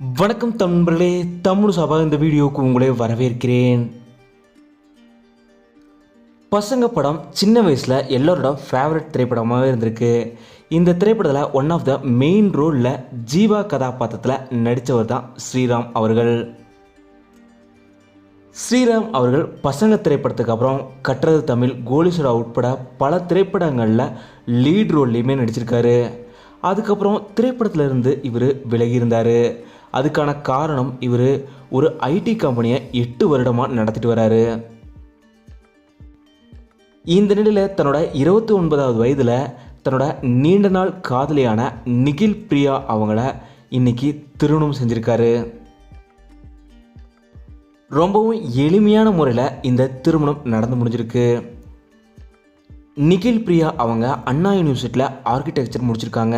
வணக்கம் தம்பர்களே தமிழ் சபா இந்த வீடியோவுக்கு உங்களை வரவேற்கிறேன். பசங்க படம் சின்ன வயசில் எல்லோரோட ஃபேவரட் திரைப்படமாகவே இருந்திருக்கு. இந்த திரைப்படத்தில் ஒன் ஆஃப் த மெயின் ரோலில் ஜீவா கதாபாத்திரத்தில் நடித்தவர் தான் ஸ்ரீராம் அவர்கள். ஸ்ரீராம் அவர்கள் பசங்க திரைப்படத்துக்கு அப்புறம் கட்டுறது தமிழ் கோலிசுரா உட்பட பல திரைப்படங்களில் லீட் ரோல்லையுமே நடிச்சிருக்காரு. அதுக்கப்புறம் திரைப்படத்திலிருந்து இவர் விலகி இருந்தார். அதுக்கான காரணம் இவர் ஒரு ஐடி கம்பெனியை எட்டு வருடமாக நடத்திட்டு வராரு. இந்த நிலையில் தன்னோட இருபத்தி ஒன்பதாவது வயதில் தன்னோட நீண்ட நாள் காதலியான நிகில் பிரியா அவங்கள இன்னைக்கு திருமணம் செஞ்சுருக்காரு. ரொம்பவும் எளிமையான முறையில் இந்த திருமணம் நடந்து முடிஞ்சிருக்கு. நிகில் பிரியா அவங்க அண்ணா யூனிவர்சிட்டியில் ஆர்கிடெக்சர் முடிச்சிருக்காங்க.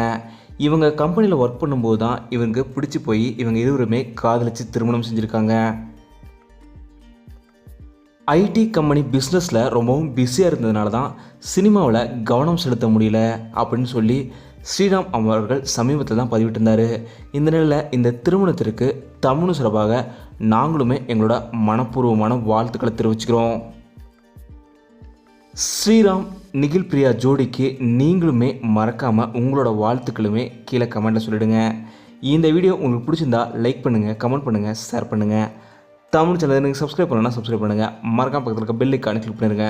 இவங்க கம்பெனியில் ஒர்க் பண்ணும்போது தான் இவங்க பிடிச்சி போய் இவங்க இருவருமே காதலிச்சு திருமணம் செஞ்சுருக்காங்க. ஐடி கம்பெனி பிஸ்னஸில் ரொம்பவும் பிஸியாக இருந்ததுனால தான் சினிமாவில் கவனம் செலுத்த முடியல அப்படின்னு சொல்லி ஸ்ரீராம் அவர்கள் சமீபத்தில் தான் பதிவிட்டிருந்தார். இந்த நிலையில் இந்த திருமணத்திற்கு தமிழ் சிறப்பாக நாங்களுமே எங்களோட மனப்பூர்வமான வாழ்த்துக்களை தெரிவிச்சுக்கிறோம். ஸ்ரீராம் நிகில் பிரியா ஜோடிக்கு நீங்களுமே மறக்காமல் உங்களோட வாழ்த்துக்களுமே கீழே கமெண்ட்டில் சொல்லிடுங்க. இந்த வீடியோ உங்களுக்கு பிடிச்சிருந்தா லைக் பண்ணுங்கள் கமெண்ட் பண்ணுங்கள் ஷேர் பண்ணுங்கள் தமிழ் சேனல் எனக்கு சப்ஸ்கிரைப் பண்ணணும்னா சப்ஸ்கிரைப் பண்ணுங்கள் மறக்காம பக்கத்தில் இருக்க பெல் ஐக்கானை கிளிக் பண்ணிடுங்க